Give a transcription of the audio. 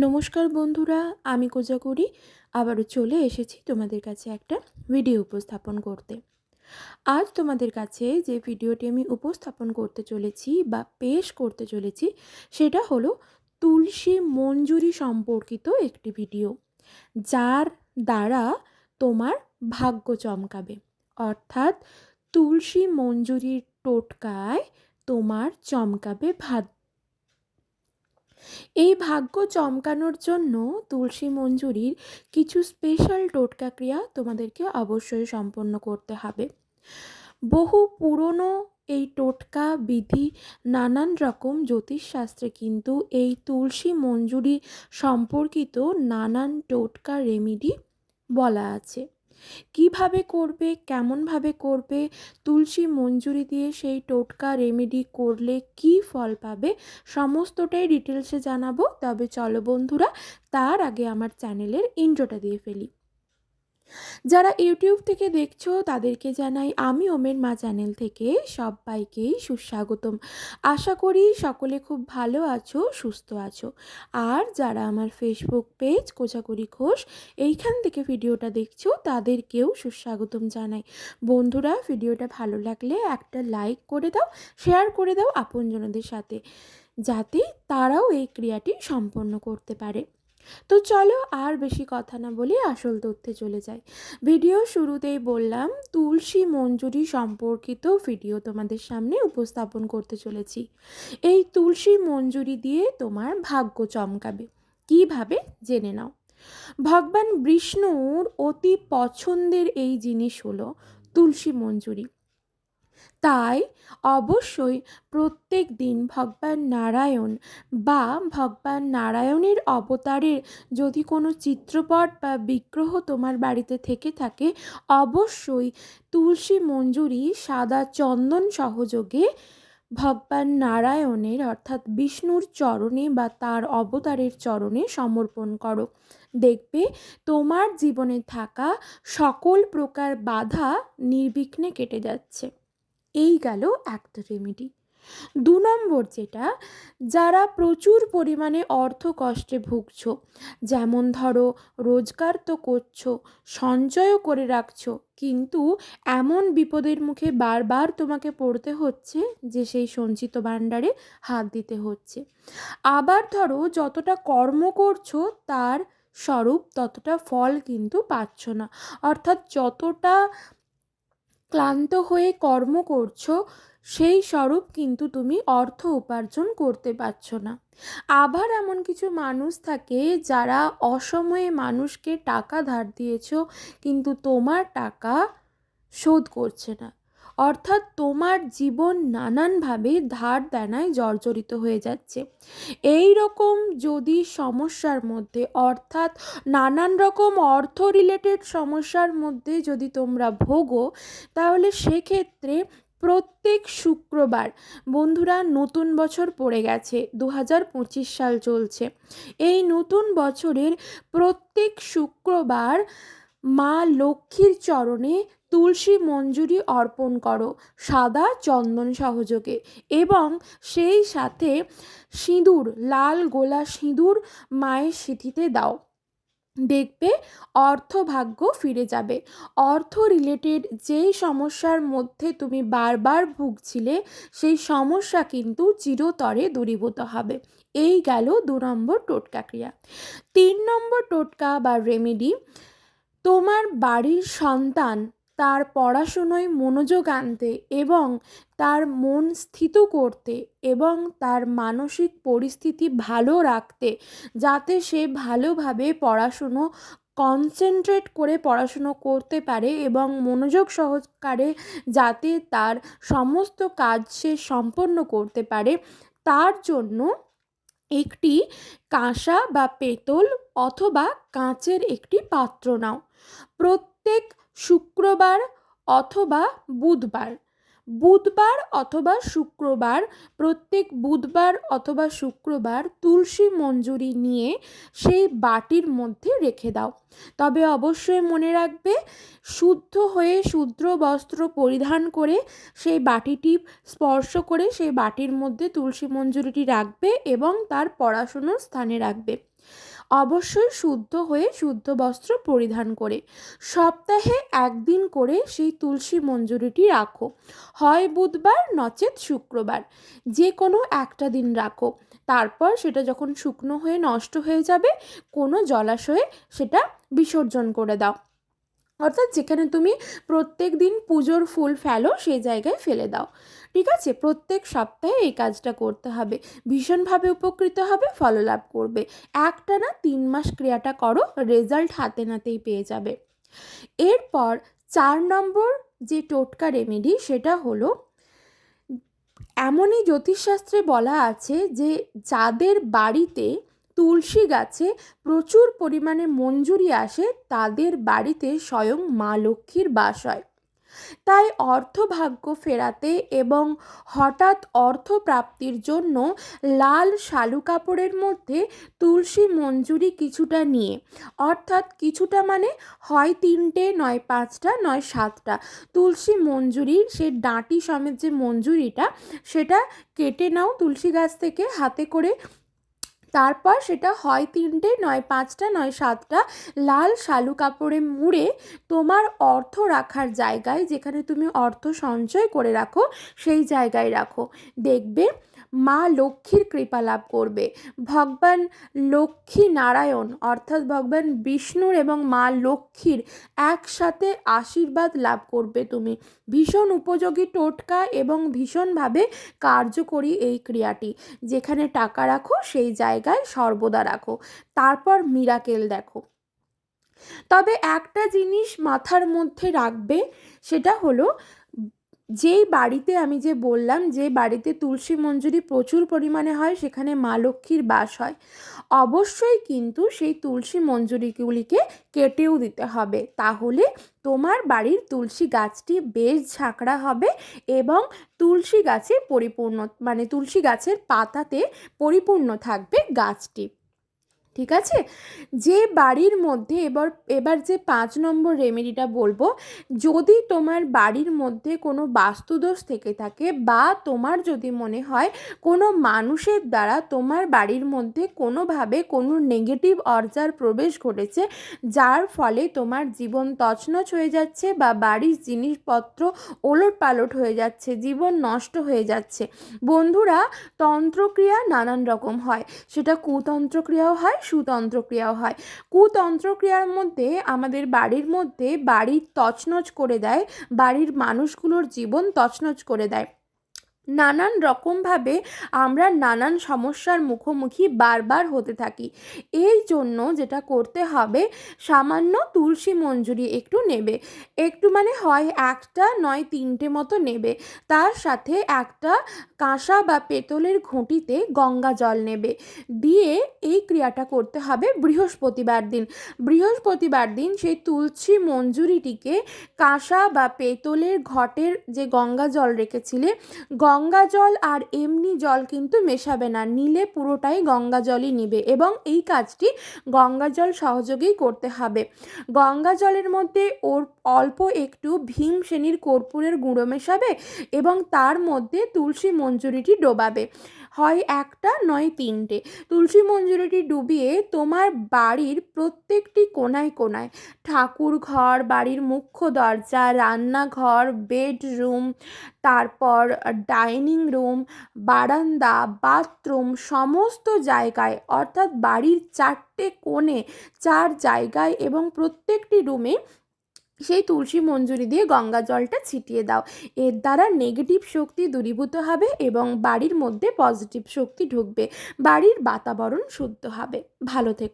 নমস্কার বন্ধুরা, আমি কোজাগরি। আবারও চলে এসেছি তোমাদের কাছে একটা ভিডিও উপস্থাপন করতে। আজ তোমাদের কাছে যে ভিডিওটি আমি উপস্থাপন করতে চলেছি বা পেশ করতে চলেছি, সেটা হলো তুলসী মঞ্জুরি সম্পর্কিত একটি ভিডিও যার দ্বারা তোমার ভাগ্য চমকাবে। অর্থাৎ তুলসী মঞ্জুরির টোটকায় তোমার চমকাবে ভাগ্য এই ভাগ্য চমকানোর জন্য তুলসী মঞ্জুরির কিছু স্পেশাল টোটকা ক্রিয়া তোমাদেরকে অবশ্যই সম্পন্ন করতে হবে। বহু পুরনো এই টোটকা বিধি নানান রকম জ্যোতিষশাস্ত্রে কিন্তু এই তুলসী মঞ্জুরি সম্পর্কিত নানান টোটকা রেমিডি বলা আছে। কীভাবে করবে, কেমনভাবে করবে, তুলসী মঞ্জুরি দিয়ে সেই টোটকা রেমেডি করলে কি ফল পাবে, সমস্তটাই ডিটেলসে জানাব। তবে চলো বন্ধুরা, তার আগে আমার চ্যানেলের ইন্ট্রোটা দিয়ে ফেলি। যারা ইউটিউব থেকে দেখছ, তাদেরকে জানাই আমি ওমের মা চ্যানেল থেকে সবাইকেই সুস্বাগতম। আশা করি সকলে খুব ভালো আছো, সুস্থ আছো। আর যারা আমার ফেসবুক পেজ কোচাকুরি ঘোষ, এইখান থেকে ভিডিওটা দেখছ, তাদেরকেও সুস্বাগতম জানাই। বন্ধুরা, ভিডিওটা ভালো লাগলে একটা লাইক করে দাও, শেয়ার করে দাও আপনজনদের সাথে, যাতে তারাও এই ক্রিয়াটি সম্পন্ন করতে পারে। তো চলো আর বেশি কথা না বলে আসল তথ্যে চলে যাই। ভিডিও শুরুতেই বললাম, তুলসী মঞ্জুরি সম্পর্কিত ভিডিও তোমাদের সামনে উপস্থাপন করতে চলেছি। এই তুলসী মঞ্জুরি দিয়ে তোমার ভাগ্য চমকাবে। কীভাবে? জেনে নাও। ভগবান বিষ্ণুর অতি পছন্দের এই জিনিস হলো তুলসী মঞ্জুরি। তাই অবশ্যই প্রত্যেক দিন ভগবান নারায়ণ বা ভগবান নারায়ণের অবতারের যদি কোনো চিত্রপট বা বিগ্রহ তোমার বাড়িতে থেকে থাকে, অবশ্যই তুলসী মঞ্জুরি, সাদা চন্দন সহযোগে ভগবান নারায়ণের অর্থাৎ বিষ্ণুর চরণে বা তার অবতারের চরণে সমর্পণ করো। দেখবে তোমার জীবনে থাকা সকল প্রকার বাধা নির্বিঘ্নে কেটে যাচ্ছে। এই গেল একটা রেমেডি দু নম্বর যেটা, যারা প্রচুর পরিমাণে অর্থ কষ্টে ভুগছ, যেমন ধরো রোজগার তো করছ, সঞ্চয়ও করে রাখছো, কিন্তু এমন বিপদের মুখে বারবার তোমাকে পড়তে হচ্ছে যে সেই সঞ্চিত ভাণ্ডারে হাত দিতে হচ্ছে। আবার ধরো যতটা কর্ম করছ, তার স্বরূপ ততটা ফল কিন্তু পাচ্ছ না। অর্থাৎ যতটা ক্লান্ত হয়ে কর্ম করছ, সেই স্বরূপ কিন্তু তুমি অর্থ উপার্জন করতে পারছ না। আবার এমন কিছু মানুষ থাকে যারা অসময়ে মানুষকে টাকা ধার দিয়েছ, কিন্তু তোমার টাকা শোধ করছে না। অর্থাৎ তোমার জীবন নানানভাবে ধার দেনায় জর্জরিত হয়ে যাচ্ছে। এই রকম যদি সমস্যার মধ্যে, অর্থাৎ নানান রকম অর্থ রিলেটেড সমস্যার মধ্যে যদি তোমরা ভোগো, তাহলে সেক্ষেত্রে প্রত্যেক শুক্রবার, বন্ধুরা, নতুন বছর পড়ে গেছে দু হাজার পঁচিশ সাল চলছে। এই নতুন বছরের প্রত্যেক শুক্রবার মা লক্ষ্মীর চরণে তুলসী মঞ্জুরি অর্পণ করো, সাদা চন্দন সহযোগে। এবং সেই সাথে সিঁদুর, লাল গোলা সিঁদুর মায়ের সিঁথিতে দাও। দেখবে অর্থভাগ্য ফিরে যাবে। অর্থ রিলেটেড যেই সমস্যার মধ্যে তুমি বারবার ভুগছিলে, সেই সমস্যা কিন্তু চিরতরে দূরীভূত হবে। এই গেল দু নম্বর টোটকা ক্রিয়া। তিন নম্বর টোটকা বা রেমেডি তোমার বাড়ির সন্তান তার পড়াশুনোয় মনোযোগ আনতে এবং তার মন স্থিত করতে এবং তার মানসিক পরিস্থিতি ভালো রাখতে, যাতে সে ভালোভাবে পড়াশুনো কনসেন্ট্রেট করে পড়াশুনো করতে পারে এবং মনোযোগ সহকারে যাতে তার সমস্ত কাজ সে সম্পন্ন করতে পারে, তার জন্য একটি কাঁসা বা পেতল অথবা কাঁচের একটি পাত্র নাও। প্রত্যেক শুক্রবার অথবা বুধবার বুধবার অথবা শুক্রবার, প্রত্যেক বুধবার অথবা শুক্রবার তুলসী মঞ্জুরি নিয়ে সেই বাটির মধ্যে রেখে দাও। তবে অবশ্যই মনে রাখবে, শুদ্ধ হয়ে শুদ্র বস্ত্র পরিধান করে সেই বাটিটি স্পর্শ করে সেই বাটির মধ্যে তুলসী মঞ্জুরিটি রাখবে এবং তার পড়াশুনোর স্থানে রাখবে। অবশ্যই শুদ্ধ হয়ে শুদ্ধ বস্ত্র পরিধান করে। সপ্তাহে একদিন করে সেই তুলসী মঞ্জুরিটি রাখো। হয় বুধবার, নচেত শুক্রবার। যে কোনো একটা দিন রাখো। তারপর সেটা যখন শুকনো হয়ে নষ্ট হয়ে যাবে, কোনো জলাশয়ে সেটা বিসর্জন করে দাও। অর্থাৎ যেখানে তুমি প্রত্যেক দিন পুজোর ফুল ফেলো, সেই জায়গায় ফেলে দাও। ঠিক আছে? প্রত্যেক সপ্তাহে এই কাজটা করতে হবে। ভীষণভাবে উপকৃত হবে, ফললাভ করবে। একটা না তিন মাস ক্রিয়াটা করো রেজাল্ট হাতে নাতেই পেয়ে যাবে। এরপর চার নম্বর যে টোটকা রেমেডি সেটা হলো, এমনই জ্যোতিষশাস্ত্রে বলা আছে যে যাদের বাড়িতে তুলসী গাছে প্রচুর পরিমাণে মঞ্জুরি আসে, তাদের বাড়িতে স্বয়ং মা লক্ষ্মীর বাস হয়। তাই অর্থভাগ্য ফেরাতে এবং হঠাৎ অর্থ প্রাপ্তির জন্য লাল শালু কাপড়ের মধ্যে তুলসী মঞ্জুরি কিছুটা নিয়ে, অর্থাৎ কিছুটা মানে হয় তিনটে, নয় পাঁচটা, নয় সাতটা, তুলসী মঞ্জুরির সে ডাঁটি সমেত যে মঞ্জুরিটা, সেটা কেটে নাও তুলসী গাছ থেকে, হাতে করে তারপর সেটা হয় তিনটে, নয় পাঁচটা, নয় সাতটা, লাল শালু কাপড়ে মুড়ে তোমার অর্থ রাখার জায়গায় যেখানে তুমি অর্থ সঞ্চয় করে রাখো, সেই জায়গায় রাখো। দেখবে মা লক্ষ্মীর কৃপা লাভ করবে। ভগবান লক্ষ্মী নারায়ণ অর্থাৎ ভগবান বিষ্ণুর এবং মা লক্ষ্মীর একসাথে আশীর্বাদ লাভ করবে তুমি। ভীষণ উপযোগী টোটকা এবং ভীষণভাবে কার্যকরী এই ক্রিয়াটি। যেখানে টাকা রাখো, সেই জায়গায় সর্বদা রাখো। তারপর মিরাকেল দেখো। তবে একটা জিনিস মাথার মধ্যে রাখবে, সেটা হলো যেই বাড়িতে আমি যে বললাম যে বাড়িতে তুলসী মঞ্জুরি প্রচুর পরিমাণে হয়, সেখানে মা লক্ষ্মীর বাস হয়। অবশ্যই কিন্তু সেই তুলসী মঞ্জুরিগুলিকে কেটেও দিতে হবে। তাহলে তোমার বাড়ির তুলসী গাছটি বেশ ঝাঁকড়া হবে এবং তুলসী গাছে পরিপূর্ণ মানে তুলসী গাছের পাতাতে পরিপূর্ণ থাকবে গাছটি। ঠিক আছে? যে বাড়ির মধ্যে এবার এবার যে পাঁচ নম্বর রেমেডিটা বলব, যদি তোমার বাড়ির মধ্যে কোনো বাস্তুদোষ থেকে থাকে বা তোমার যদি মনে হয় কোনো মানুষের দ্বারা তোমার বাড়ির মধ্যে কোনোভাবে কোনো নেগেটিভ অর্জার প্রবেশ ঘটেছে, যার ফলে তোমার জীবন তছনছ হয়ে যাচ্ছে বা বাড়ির জিনিসপত্র ওলট পালট হয়ে যাচ্ছে, জীবন নষ্ট হয়ে যাচ্ছে, বন্ধুরা তন্ত্রক্রিয়া নানান রকম হয়। সেটা কুতন্ত্রক্রিয়াও হয় সুতন্ত্রক্রিয়াও হয়। কুতন্ত্রক্রিয়ার মধ্যে আমাদের বাড়ির মধ্যে বাড়ির তছনছ করে দেয়, বাড়ির মানুষগুলোর জীবন তছনছ করে দেয়। নানান রকমভাবে আমরা নানান সমস্যার মুখোমুখি বারবার হতে থাকি। এই জন্য যেটা করতে হবে, সামান্য তুলসী মঞ্জুরি একটু নেবে। একটু মানে হয় একটা নয় তিনটে মতো নেবে। তার সাথে একটা কাঁসা বা পেতলের ঘুঁটিতে গঙ্গা জল নেবে। দিয়ে এই ক্রিয়াটা করতে হবে বৃহস্পতিবার দিন। বৃহস্পতিবার দিন সেই তুলসী মঞ্জুরিটিকে কাঁসা বা পেতলের ঘটের যে গঙ্গা জল রেখেছিলে গঙ্গা জল আর এমনি জল কিন্তু মেশাবে না। নিলে পুরোটাই গঙ্গা জলই নিবে এবং এই কাজটি গঙ্গা জল সহযোগেই করতে হবে। গঙ্গা জলের মধ্যে ওর অল্প একটু ভীম শ্রেণির কর্পূরের গুঁড়ো মেশাবে এবং তার মধ্যে তুলসী মঞ্জুরিটি ডোবাবে। হয় একটা নয় তিনটে। তুলসী মঞ্জুরিটি ডুবিয়ে তোমার বাড়ির প্রত্যেকটি কোনায় কোনায়, ঠাকুর ঘর, বাড়ির মুখ্য দরজা, রান্নাঘর, বেডরুম, তারপর ডাইনিং রুম, বারান্দা, বাথরুম সমস্ত জায়গায়, অর্থাৎ বাড়ির চারটে কোণে চার জায়গায় এবং প্রত্যেকটি রুমে সেই তুলসী মঞ্জুরি দিয়ে গঙ্গা জলটা ছিটিয়ে দাও। এর দ্বারা নেগেটিভ শক্তি দূরীভূত হবে এবং বাড়ির মধ্যে পজিটিভ শক্তি ঢুকবে। বাড়ির বাতাবরণ শুদ্ধ হবে। ভালো থেকো।